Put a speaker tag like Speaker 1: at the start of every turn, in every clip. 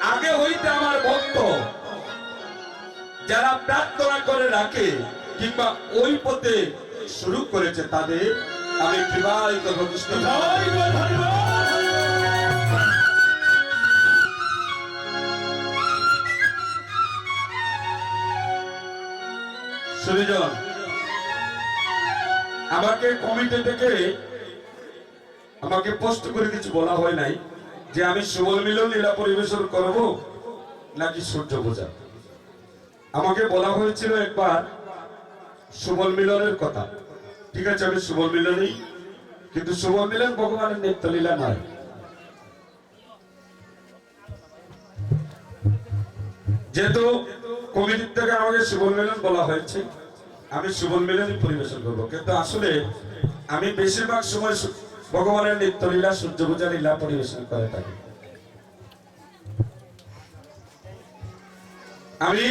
Speaker 1: আগে হইতে আমার ভক্ত। যারা প্রার্থনা করে রাখে কিংবা ওই পথে শুরু করেছে তাদের আমি কৃপায় কৃষ্ণ আমাকে কমিটি থেকে আমাকে পোস্ট করে কিছু বলা হয় নাই। যে আমি সুবল মিলন লীলা পরিবেশন করব নাকি সূর্য পূজা? আমাকে বলা হয়েছিল একবার সুবল মিলনের কথা। ঠিক আছে, আমি সুবল মিলনই, কিন্তু সুবল মিলন ভগবানের নিত্য লীলা নয়। যেহেতু কমিটির থেকে আমাকে সুবল মিলন বলা হয়েছে, আমি সুবল মিলনই পরিবেশন করব। কিন্তু আসলে আমি বেশিরভাগ সময় ভগবানের নিত্য লীলা সূর্য পূজা লীলা পরিবেশন করে থাকি। আমি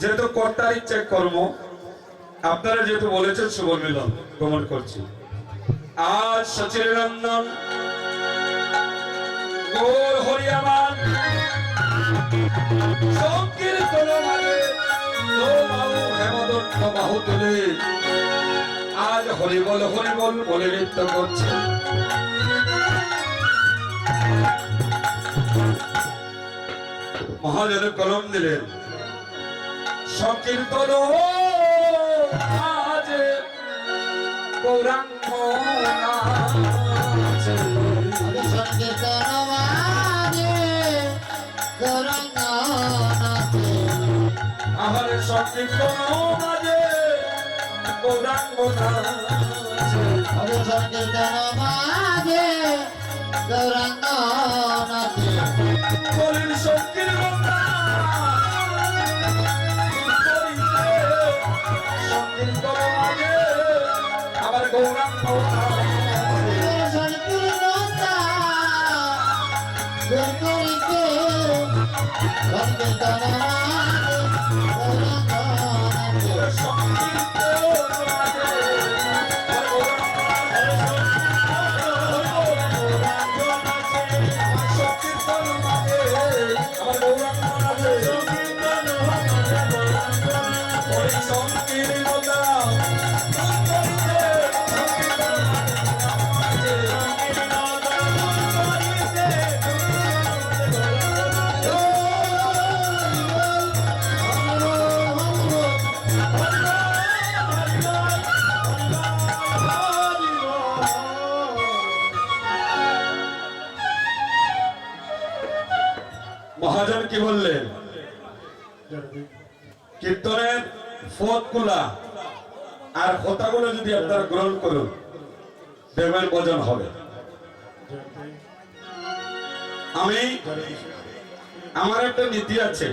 Speaker 1: যেহেতু কর্তার ইচ্ছায় কর্ম, আপনারা যেহেতু বলেছেন সুবল মিলন গমন করছি আজ সচিরনন্দন গোর হরিয়ামান সংকীর্তন মানে তো বাহু বাহু তুলে। আজ হরিবল হরিবল বলে নৃত্য করছে মহাজন কলম দিলেন সংকীর্তন আজ গৌরাঙ্গ।
Speaker 2: সংকীর্তন
Speaker 1: আমার সংকীর্তন মাঝে গৌরাঙ্গ নাচে।
Speaker 2: মাঝে গৌরাঙ্গ
Speaker 1: সংকীর্তন মাঝে আমার গৌরাঙ্গ নাচে।
Speaker 2: সংকীর্ণতা
Speaker 1: কি বললেন? কীর্তনের ফোতগুলা আর হতাগুলো যদি আপনারা গ্রহণ করুন দেবের ভজন হবে। আমি, আমার একটা নীতি আছে।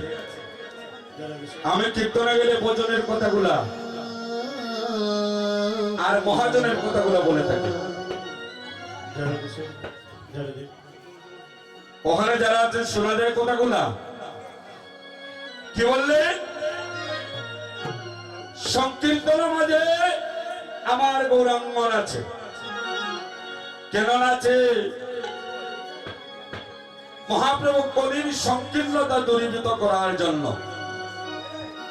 Speaker 1: আমি কীর্তনে গেলে ভজনের কথাগুলা আর মহাজনের কথাগুলা বলে থাকি। ওখানে যারা আছে শোনা যায় কথাগুলা। কি বললে? সংকীর্তন মাঝে আমার গৌরাঙ্গন আছে। কেন আছে? মহাপ্রভু কলির সংকীর্ণতা দূরীভূত করার জন্য।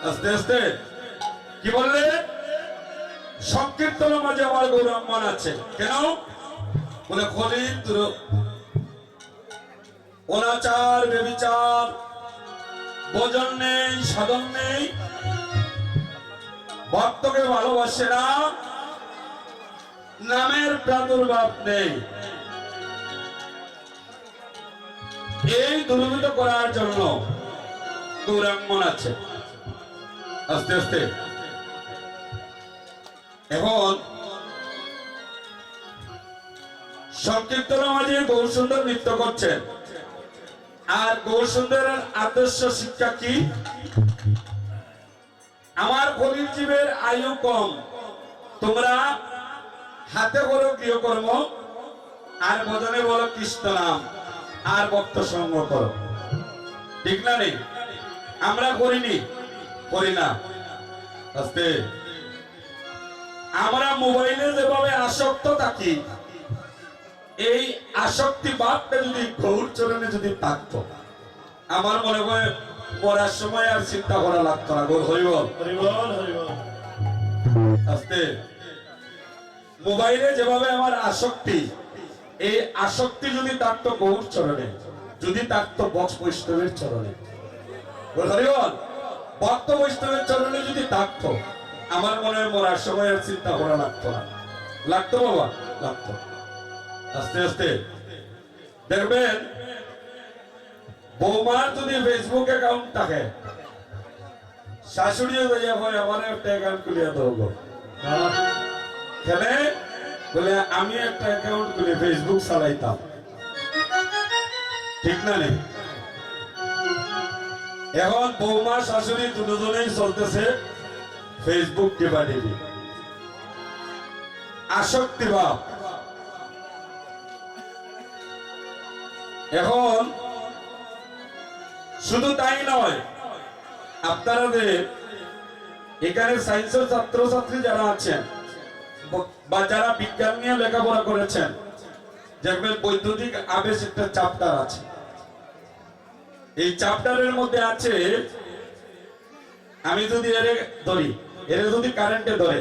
Speaker 1: আস্তে আস্তে। কি বললে? সংকীর্তন মাঝে আমার গৌরাঙ্গন আছে। কেন? বলে কলির অনাচার, বেবিচার ভোজন নেই, সাধন নেই। ভক্তকে ভালোবাসে না। নামের প্রাদুর্ভাব নেই। এই দুর্বৃত করার জন্য গৌরাঙ্গন আছে। আস্তে আস্তে। এখন সংকীর্তন মাঝে গৌর সুন্দর নৃত্য করছেন আর গৌর আদর্শ শিক্ষা কি? আমার গরিব জীবের আয়ু কম। তোমরা হাতে করো গৃহকর্ম, আর বদনে বলো কৃষ্ণ আর ভক্ত সঙ্গ করো। ঠিক না নেই আমরা করিনি? করি না। আস্তে। আমরা মোবাইলে যেভাবে আসক্ত থাকি এই আসক্তি বাদটা যদি গৌর চরণে যদি থাকতো। আমার মনে হয় মরার সময় আর চিন্তা করা লাগতো না। গো হরিবল
Speaker 3: হরিবল হরিবল
Speaker 1: আস্তে। মোবাইলে যেভাবে আমার আসক্তি এই আসক্তি যদি থাকতো গৌর চরণে যদি থাকতো বক্স বৈষ্ণবের চরণে। হরিবল ভক্ত বৈষ্ণবের চরণে যদি থাকতো আমার মনে হয় মরার সময় আর চিন্তা করা লাগতো না। লাগতো বাবা? লাগতো। আস্তে আস্তে। দেখবেন, বৌমার যদি ফেসবুক অ্যাকাউন্ট থাকে, শাশুড়িও বেজে হয় আমার একটা অ্যাকাউন্ট খুলিয়া দেবো খেলে বলে, আমি একটা অ্যাকাউন্ট খুলে ফেসবুক চালাইতাম। ঠিক না নেই এখন বৌমা, শাশুড়ি দুজনেই চলতেছে ফেসবুক টিপি আসক্তি ভাব। এখন শুধু তাই নয় আপনাদের এখানে সায়েন্সের ছাত্রছাত্রী যারা আছেন, বা যারা বিজ্ঞান নিয়ে লেখাপড়া করেছেন দেখবেন বৈদ্যুতিক আবেশ একটা চ্যাপ্টার আছে। এই চ্যাপ্টারের মধ্যে আছে, আমি যদি এর ধরি, এর যদি কারেন্টে ধরে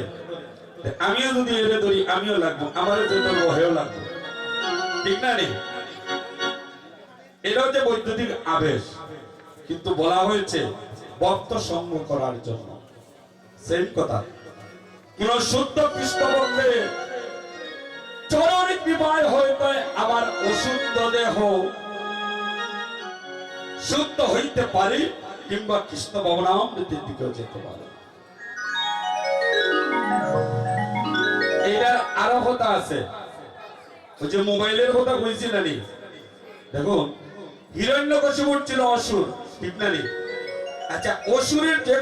Speaker 1: আমিও যদি এর ধরি, আমিও লাগবো, আমারও যে ধরবো, হেও লাগবে। ঠিক না নেই এটা হচ্ছে বৈদ্যুতিক আবেশ। কিন্তু বলা হয়েছে ভক্ত সঙ্গ করার জন্য। সেম কথা। কোন শুদ্ধ কৃষ্ণ ভক্তে চরণ কৃপায় হইতে আবার অশুদ্ধ দেহ। শুদ্ধ হইতে পারি, কিংবা কৃষ্ণ ভবনামৃতির দিকেও যেতে পারে। এটার আরও কথা আছে। ওই যে মোবাইলের কথা বলছি না নি দেখুন হিরণ্য ছিল অসুর ঠিক নি আচ্ছা অসুরের যে